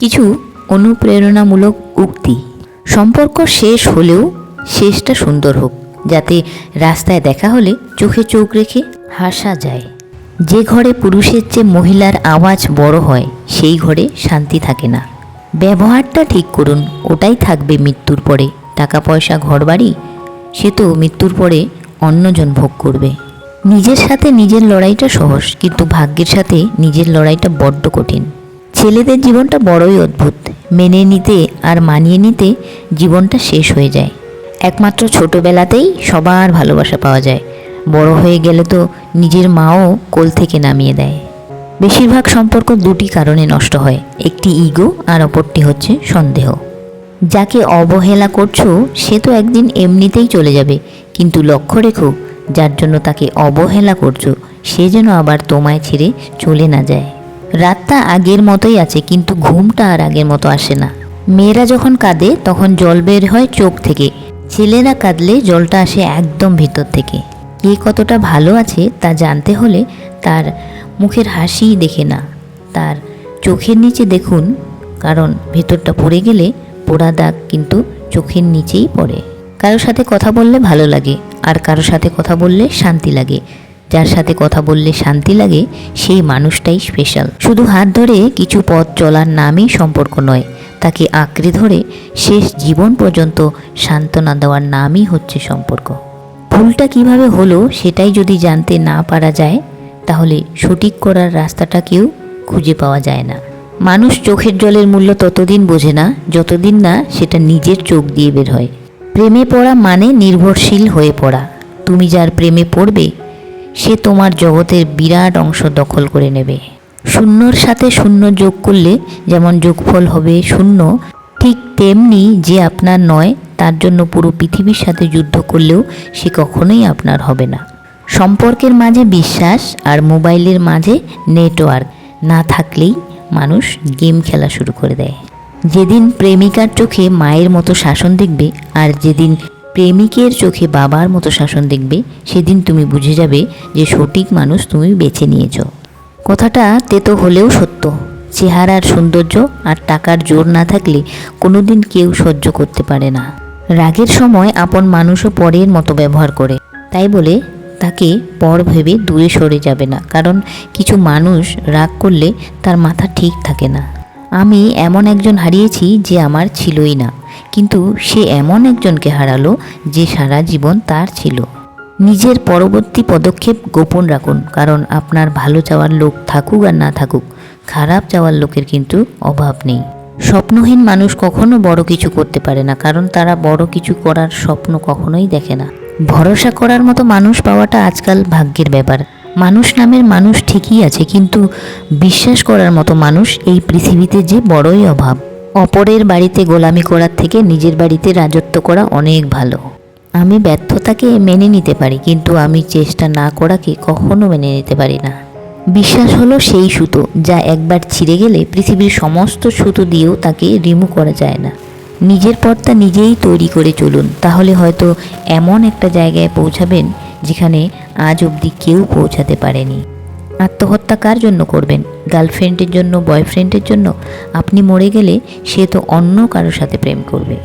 কিছু অনুপ্রেরণামূলক উক্তি। সম্পর্ক শেষ হলেও শেষটা সুন্দর হোক, যাতে রাস্তায় দেখা হলে চোখে চোখ রেখে হাসা যায়। যে ঘরে পুরুষের চেয়ে মহিলার আওয়াজ বড় হয়, সেই ঘরে শান্তি থাকে না। ব্যবহারটা ঠিক করুন, ওটাই থাকবে মৃত্যুর পরে। টাকা পয়সা ঘরবাড়ি, সে তো মৃত্যুর পরে অন্যজন ভোগ করবে। নিজের সাথে নিজের লড়াইটা সহজ, কিন্তু ভাগ্যের সাথে নিজের লড়াইটা বড্ড কঠিন। ছেলেদের জীবনটা বড়ই অদ্ভুত। মেনে নিতে আর মানিয়ে নিতে জীবনটা শেষ হয়ে যায়। একমাত্র ছোটবেলাতেই সবার ভালোবাসা পাওয়া যায়। বড় হয়ে গেলে তো নিজের মাও কোল থেকে নামিয়ে দেয়। বেশিরভাগ সম্পর্ক দুটি কারণে নষ্ট হয়, একটি ইগো আর অপরটি হচ্ছে সন্দেহ। যাকে অবহেলা করছ, সে তো একদিন এমনিতেই চলে যাবে। কিন্তু লক্ষ্য রেখো, যার জন্য তাকে অবহেলা করছ, সে যেন আবার তোমায় ছেড়ে চলে না যায়। রাতটা আগের মতোই আছে, কিন্তু ঘুমটা আর আগের মতো আসে না। মেয়েরা যখন কাঁদে, তখন জল বের হয় চোখ থেকে। ছেলেরা কাঁদলে জলটা আসে একদম ভিতর থেকে। কে কতটা ভালো আছে তা জানতে হলে তার মুখের হাসি দেখে না। তার চোখের নিচে দেখুন, কারণ ভেতরটা পড়ে গেলে পোড়া দাগ কিন্তু চোখের নিচেই পড়ে। কারোর সাথে কথা বললে ভালো লাগে, আর কারোর সাথে কথা বললে শান্তি লাগে। যার সাথে কথা বললে শান্তি লাগে, সেই মানুষটাই স্পেশাল শুধু হাত ধরে কিছু পথ চলার নামই সম্পর্ক নয়, তাকে আঁকড়ে ধরে শেষ জীবন পর্যন্ত সান্ত্বনা দেওয়ার নামই হচ্ছে সম্পর্ক। ভুলটা কীভাবে হলো সেটাই যদি জানতে না পারা যায়, তাহলে সঠিক করার রাস্তাটা কেউ খুঁজে পাওয়া যায় না। মানুষ চোখের জলের মূল্য ততদিন বোঝে না, যতদিন না সেটা নিজের চোখ দিয়ে বের হয়। প্রেমে পড়া মানে নির্ভরশীল হয়ে পড়া। তুমি যার প্রেমে পড়বে সে তোমার জগতের বিরাট অংশ দখল করে নেবে। শূন্যর সাথে শূন্য যোগ করলে যেমন যোগফল হবে শূন্য, ঠিক তেমনি যে আপনার নয়, তার জন্য পুরো পৃথিবীর সাথে যুদ্ধ করলেও সে কখনোই আপনার হবে না। সম্পর্কের মাঝে বিশ্বাস আর মোবাইলের মাঝে নেটওয়ার্ক না থাকলেই মানুষ গেম খেলা শুরু করে দেয়। যেদিন প্রেমিকার চোখে মায়ের মতো শাসন দেখবে, আর যেদিন প্রেমিকের চোখে বাবার মতো শাসন দেখবে, সেদিন তুমি বুঝে যাবে যে সঠিক মানুষ তুমি বেছে নিয়েছো। কথাটা তেতো হলেও সত্য। চেহারার সৌন্দর্য আর টাকার জোর না থাকলে কোনোদিন কেউ সহ্য করতে পারে না। রাগের সময় আপন মানুষও পরের মতো ব্যবহার করে। তাই বলে তাকে পর ভেবে দূরে সরে যাবে না, কারণ কিছু মানুষ রাগ করলে তার মাথা ঠিক থাকে না। আমি এমন একজন হারিয়েছি যে আমার ছিলই না। কিন্তু সে এমন একজনকে হারালো যে সারা জীবন তার ছিল। নিজের পরবর্তী পদক্ষেপ গোপন রাখুন, কারণ আপনার ভালো চাওয়ার লোক থাকুক আর না থাকুক, খারাপ চাওয়ার লোকের কিন্তু অভাব নেই। স্বপ্নহীন মানুষ কখনো বড় কিছু করতে পারে না, কারণ তারা বড় কিছু করার স্বপ্ন কখনোই দেখে না। ভরসা করার মতো মানুষ পাওয়াটা আজকাল ভাগ্যের ব্যাপার। মানুষ নামের মানুষ ঠিকই আছে, কিন্তু বিশ্বাস করার মতো মানুষ এই পৃথিবীতে যে বড়ই অভাব। অপরের বাড়িতে গোলামি করার থেকে নিজের বাড়িতে রাজত্ব করা অনেক ভালো। আমি ব্যর্থতাকে মেনে নিতে পারি, কিন্তু আমি চেষ্টা না করাকে কখনো মেনে নিতে পারি না। বিশ্বাস হলো সেই সুতো, যা একবার ছিঁড়ে গেলে পৃথিবীর সমস্ত সুতো দিয়েও তাকে রিমুভ করা যায় না। নিজের পথটা নিজেই তৈরি করে চলুন, তাহলে হয়তো এমন একটা জায়গায় পৌঁছাবেন যেখানে আজ অবধি কেউ পৌঁছাতে পারেনি। আত্মহত্যা কার জন্য করবেন? গার্লফ্রেন্ডের জন্য বয়ফ্রেন্ডের জন্য, আপনি মরে গেলে সে তো অন্য কারোর সাথে প্রেম করবে।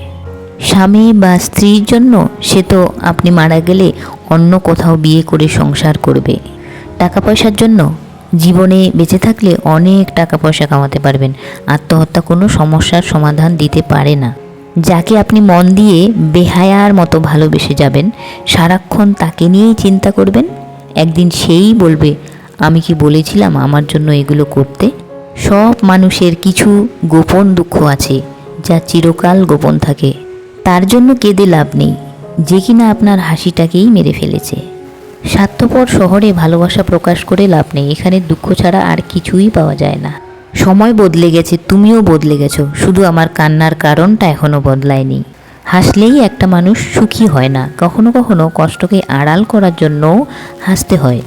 স্বামী বা স্ত্রীর জন্য সে তো আপনি মারা গেলে অন্য কোথাও বিয়ে করে সংসার করবে। টাকা পয়সার জন্য জীবনে বেঁচে থাকলে অনেক টাকা পয়সা কামাতে পারবেন। আত্মহত্যা কোনো সমস্যার সমাধান দিতে পারে না। যাকে আপনি মন দিয়ে বেহায়ার মতো ভালোবেসে যাবেন, সারাক্ষণ তাকে নিয়েই চিন্তা করবেন। একদিন সেই বলবে আমি কি বলেছিলাম আমার জন্য এগুলো করতে? সব মানুষের কিছু গোপন দুঃখ আছে, যা চিরকাল গোপন থাকে। তার জন্য কেঁদে লাভ নেই, যে কিনা আপনার হাসিটাকেই মেরে ফেলেছে। স্বার্থপর শহরে ভালোবাসা প্রকাশ করে লাভ নেই, এখানে দুঃখ ছাড়া আর কিছুই পাওয়া যায় না। সময় বদলে গেছে, তুমিও বদলে গেছো, শুধু আমার কান্নার কারণটা এখনও বদলায়নি। হাসলেই একটা মানুষ সুখী হয় না, কখনো কখনো কষ্টকে আড়াল করার জন্যও হাসতে হয়।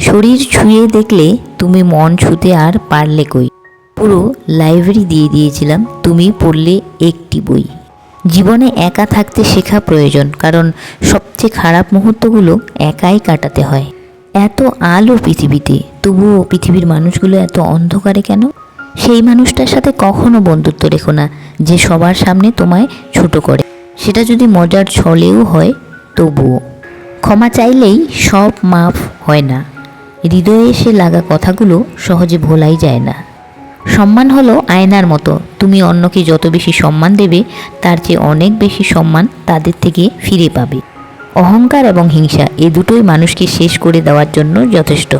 শরীর ছুঁয়ে দেখলে তুমি মন ছুতে আর পারলে কই? পুরো লাইব্রেরি দিয়ে দিয়েছিলাম, তুমি পড়লে একটি বই। জীবনে একা থাকতে শেখা প্রয়োজন, কারণ সবচেয়ে খারাপ মুহূর্তগুলো একাই কাটাতে হয়। এত আলো পৃথিবীতে, তবুও পৃথিবীর মানুষগুলো এত অন্ধকারে কেন? সেই মানুষটার সাথে কখনো বন্ধুত্ব রেখো না, যে সবার সামনে তোমায় ছোট করে। সেটা যদি মজার ছলেও হয়, তবুও। ক্ষমা চাইলেই সব মাফ হয় না। হৃদয়ে এসে লাগা কথাগুলো সহজে ভোলাই যায় না। সম্মান হলো আয়নার মতো। তুমি অন্যকে যত বেশি সম্মান দেবে, তার চেয়ে অনেক বেশি সম্মান তাদের থেকে ফিরে পাবে। অহংকার এবং হিংসা এ দুটোই মানুষকে শেষ করে দেওয়ার জন্য যথেষ্ট।